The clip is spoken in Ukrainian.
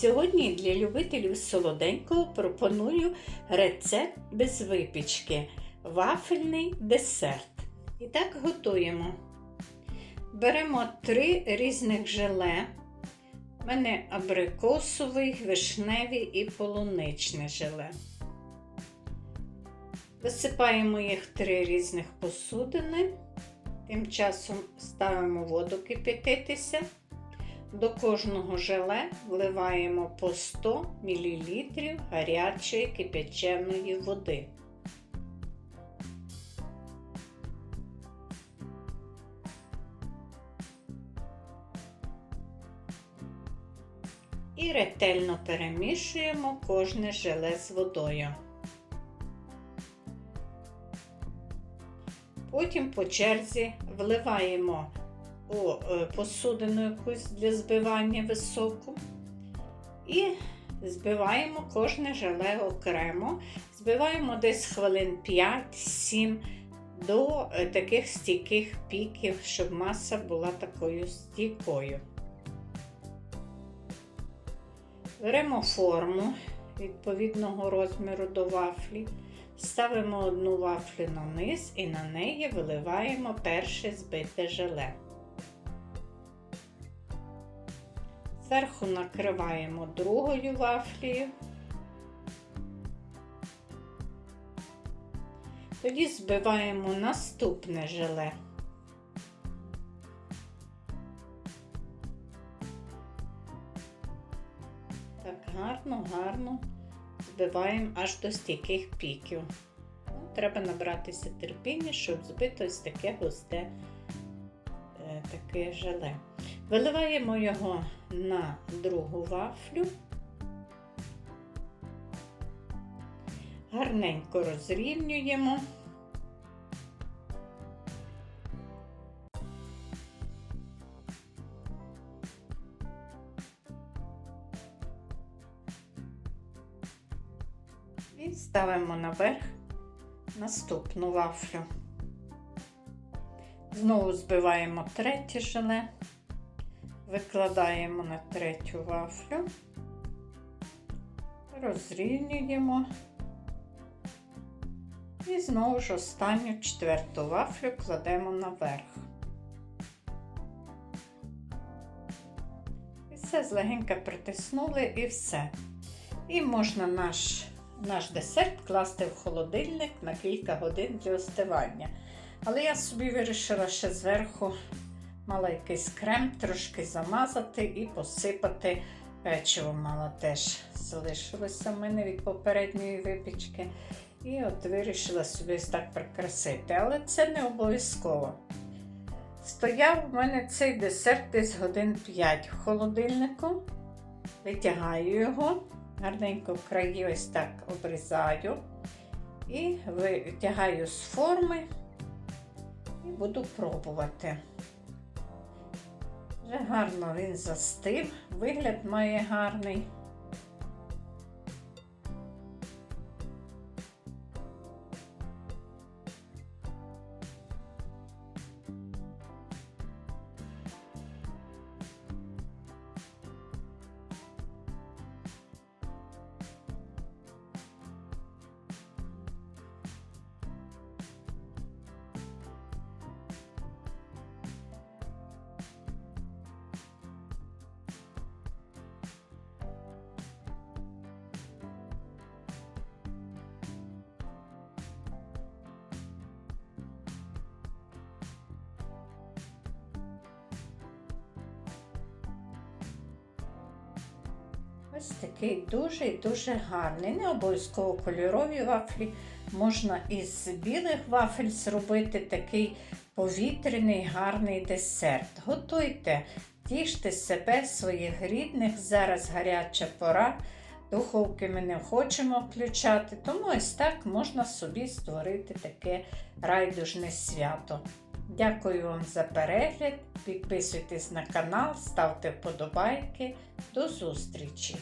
Сьогодні для любителів солоденького пропоную рецепт без випічки вафельний десерт. І так готуємо. Беремо три різних желе. У мене абрикосовий, вишневий і полуничне желе. Висипаємо їх три різних посудини. Тим часом ставимо воду кипятитися. До кожного желе вливаємо по 100 мл гарячої кипяченої води. І ретельно перемішуємо кожне желе з водою. Потім по черзі вливаємо у посудину якусь для збивання високу. І збиваємо кожне желе окремо. Збиваємо десь хвилин 5-7 до таких стійких піків, щоб маса була такою стійкою. Беремо форму відповідного розміру до вафлі. Ставимо одну вафлю на низ і на неї виливаємо перше збите желе. Зверху накриваємо другою вафлею. Тоді збиваємо наступне желе. Так, гарно, гарно збиваємо аж до стійких піків. Ну, треба набратися терпіння, щоб збити ось таке густе е, таке желе. Виливаємо його на другу вафлю, гарненько розрівнюємо. І ставимо наверх наступну вафлю. Знову збиваємо третє желе, викладаємо на третю вафлю, розрівнюємо і знову ж останню четверту вафлю кладемо наверх. І все злегенько притиснули і все. І можна наш наш десерт класти в холодильник на кілька годин для остивання. Але я собі вирішила ще зверху мала якийсь крем, трошки замазати і посипати печиво мала теж залишилося в мене від попередньої випічки. І от вирішила собі так прикрасити. Але це не обов'язково. Стояв у мене цей десерт десь годин 5 в холодильнику. Витягаю його гарненько в краї ось так обрізаю і витягаю з форми і буду пробувати. Вже гарно він застив, вигляд має гарний. Ось такий дуже і дуже гарний. Не обов'язково кольорові вафлі. Можна із білих вафель зробити такий повітряний гарний десерт. Готуйте, тіште себе, своїх рідних. Зараз гаряча пора. Духовки ми не хочемо включати, тому ось так можна собі створити таке райдужне свято. Дякую вам за перегляд. Підписуйтесь на канал, ставте вподобайки. До зустрічі!